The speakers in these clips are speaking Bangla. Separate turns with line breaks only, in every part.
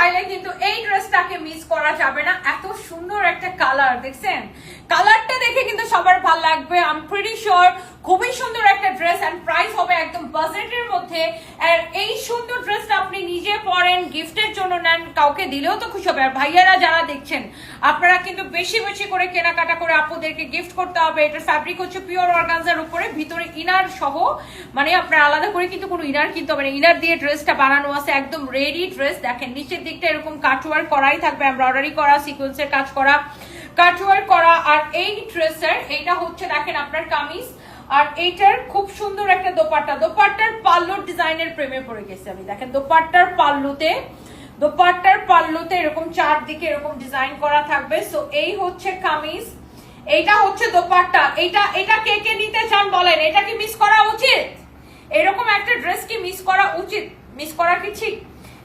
চাইলে কিন্তু এই ড্রেসটাকে মিস করা যাবে না। এত সুন্দর একটা কালার দেখছেন? কালারটা দেখে কিন্তু সবার ভালো লাগবে। আম প্রিটি শিওর খুবই সুন্দর একটা ড্রেস এন্ড প্রাইস হবে একদম বাজেটের মধ্যে। আর এই সুন্দর ড্রেসটা আপনি নিজে পরেন গিফটের জন্য নেন, কাউকে দিলেও তো খুশি হবে। আর ভাইয়ারা যারা দেখছেন, আপনারা কিন্তু বেশি বেশি করে কেনাকাটা করে আপুদেরকে গিফট করতে হবে। এটার ফ্যাব্রিক হচ্ছে পিওর অর্গানজার উপরে, ভিতরে ইনার সহ মানে আপনার আলাদা করে কিন্তু কোনো ইনার কিনতে হবে না। ইনার দিয়ে ড্রেসটা বানানো আছে, একদম রেডি ড্রেস দেখেন, নিচের দিকটা এরকম কাটওয়ার করাই থাকবে এমব্রয়ডারি করা সিকোয়েন্সের কাজ করা কাটওয়ার করা। আর এই ড্রেসের এইটা হচ্ছে, দেখেন আপনার কামিজ। আর এইটার খুব সুন্দর একটা দোপাট্টা। দোপাট্টার পাল্লুর ডিজাইনের প্রেমে পড়ে গেছে আমি। দেখেন, দোপাট্টার পাল্লুতে দোপাট্টার পাল্লুতে এরকম চারদিকে এরকম ডিজাইন করা থাকবে। সো এই হচ্ছে কামিজ। এইটা হচ্ছে দোপাট্টা। এইটা, এটা কে কে নিতে চান বলেন? এটা কি মিস করা উচিত? এরকম একটা ড্রেস কি মিস করা উচিত? মিস করা কি ঠিক?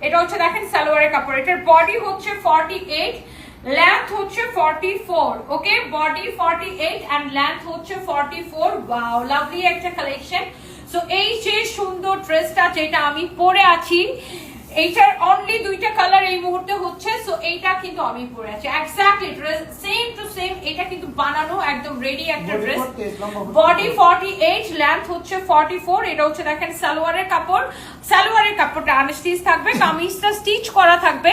এটা হচ্ছে, দেখেন, সালোয়ারের কাপড়। এটার বডি হচ্ছে ফর্টি এইট লেন্থ হচ্ছে forty four okay body forty eight and length হচ্ছে ফর্টি ফোর ওয়াও লাভলি একটা কালেকশন সো এই যে সুন্দর ড্রেসটা যেটা আমি পরে আছি এইটার অনলি দুইটা কালার এই মুহূর্তে হচ্ছে সো এইটা কিন্তু আমি পরে আছি। Exactly dress same to same এটা কিন্তু বানানো একদম রেডি একটা dress
48,
body forty eight length হচ্ছে ফর্টি ফোর এটা হচ্ছে দেখেন সালোয়ারের কাপড়। সালোয়ারের কাপড়টা আনস্টিচ থাকবে কামিজটা স্টিচ করা থাকবে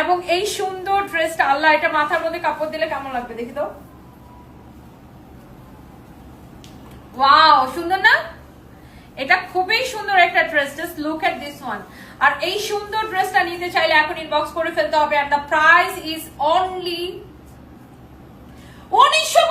এবং এই সুন্দর ড্রেসটা আল্লাহ এটা মাথার মধ্যে কাপড় দিলে কেমন লাগবে দেখি তো? ওয়াও সুন্দর না? এটা খুবই সুন্দর একটা dress just look at this one আর এই সুন্দর ড্রেসটা নিতে চাইলে এখন ইনবক্স করে ফেলতে হবে আর দ্য প্রাইস ইজ অনলি উনিশশো